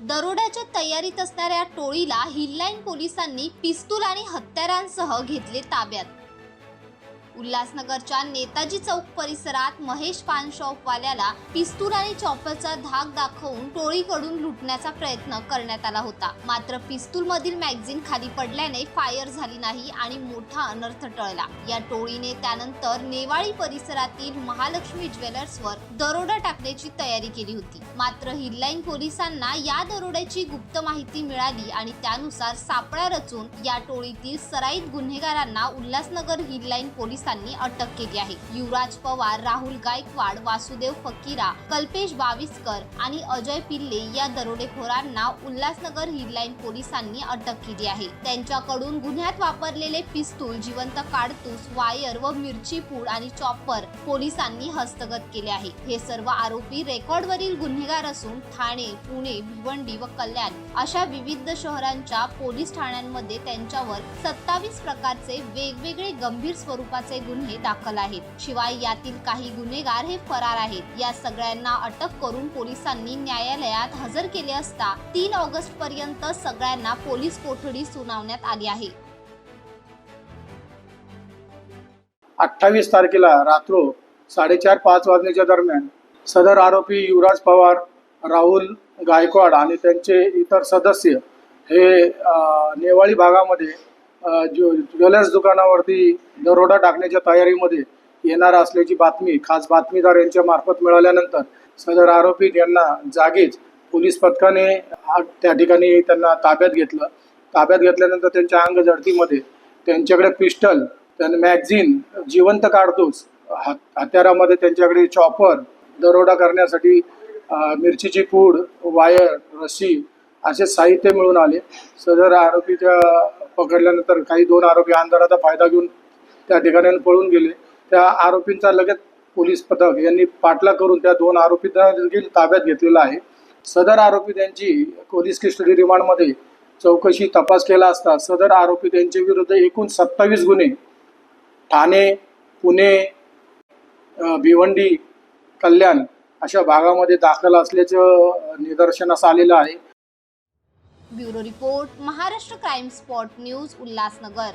दरोड्याच्या तयारीत असणाऱ्या टोळीला हिललाईन पोलिसांनी पिस्तूल आणि हत्यारांसह घेतले ताब्यात. उल्हासनगरच्या नेताजी चौक परिसरात महेश पान शॉपवाल्याला पिस्तूल आणि चॉपरचा धाक दाखवून टोळीकडून लुटण्याचा प्रयत्न करण्यात आला होता. मात्र पिस्तूलमधील मॅगझिन खाली पडल्याने फायर झाली नाही आणि मोठा अनर्थ टळला. या टोळीने त्यानंतर नेवाळी परिसरातील महालक्ष्मी ज्वेलर्सवर दरोडा टाकण्याची तयारी केली होती. मात्र हिललाईन पोलिसांना या दरोड्याची गुप्त माहिती मिळाली आणि त्यानुसार सापळा रचून या टोळीतील सराईत गुन्हेगारांना उल्हासनगर हिललाईन पोलिसांनी अटक केली आहे. युवराज पवार राहुल गायकवाड वासुदेव फकीरा कल्पेश बाविस्कर आणि अजय पिल्ले या दरोडेखोरांना उल्हासनगर हिललाईन पोलिसांनी अटक केली आहे. त्यांच्याकडून गुन्ह्यात वापरलेले पिस्तूल जिवंत काडतूस वायर व मिरची पूड आणि चॉपर पोलिसांनी हस्तगत केले आहे. हे सर्व आरोपी रेकॉर्डवरील गुन्हेगार असून ठाणे पुणे भिवंडी व कल्याण अशा विविध शहरांच्या पोलीस ठाण्यांमध्ये त्यांच्यावर सत्तावीस प्रकारचे वेगवेगळे गंभीर स्वरूपाचे गुन्हे दाखल आहेत. शिवाय यातील काही गुन्हेगार हे फरार आहेत. या सगळ्यांना अटक करून पोलिसांनी न्यायालयात हजर केले असता तीन ऑगस्ट पर्यंत सगळ्यांना पोलीस कोठडी सुनावण्यात आली आहे. अठ्ठावीस तारखेला रात्रो साडेचार पाच वाजण्याच्या दरम्यान सदर आरोपी युवराज पवार राहुल गायकवाड आणि त्यांचे इतर सदस्य हे नेवाळी भागामध्ये ज्व ज्वेलर्स दुकानावरती दरोडा टाकण्याच्या तयारीमध्ये येणार असल्याची बातमी खास बातमीदार यांच्या मार्फत मिळाल्यानंतर सदर आरोपी यांना जागीच पोलीस पथकाने त्या ठिकाणी त्यांना ताब्यात घेतलं. ताब्यात घेतल्यानंतर त्यांच्या अंग जडतीमध्ये त्यांच्याकडे पिस्टल त्यांना मॅगझिन जिवंत काढतोच हत्यारामध्ये त्यांच्याकडे चॉपर दरोडा करण्यासाठी मिरचीची पूड वायर रस्सी असे साहित्य मिळून आले. सदर आरोपीच्या पकडल्यानंतर काही दोन आरोपी अंधाराचा फायदा घेऊन त्या ठिकाणी पळून गेले. त्या आरोपींचा लगेच पोलीस पथक यांनी पाठलाग करून त्या दोन आरोपींना देखील ताब्यात घेतलेला आहे. सदर आरोपी त्यांची पोलीस कस्टडी रिमांडमध्ये चौकशी तपास केला असता सदर आरोपी त्यांच्या विरुद्ध एकूण सत्तावीस गुन्हे ठाणे पुणे भिवंडी कल्याण अशा भागामध्ये दाखल असल्याचं निदर्शनास आलेलं आहे. Bureau report Maharashtra crime spot news Ulhasnagar.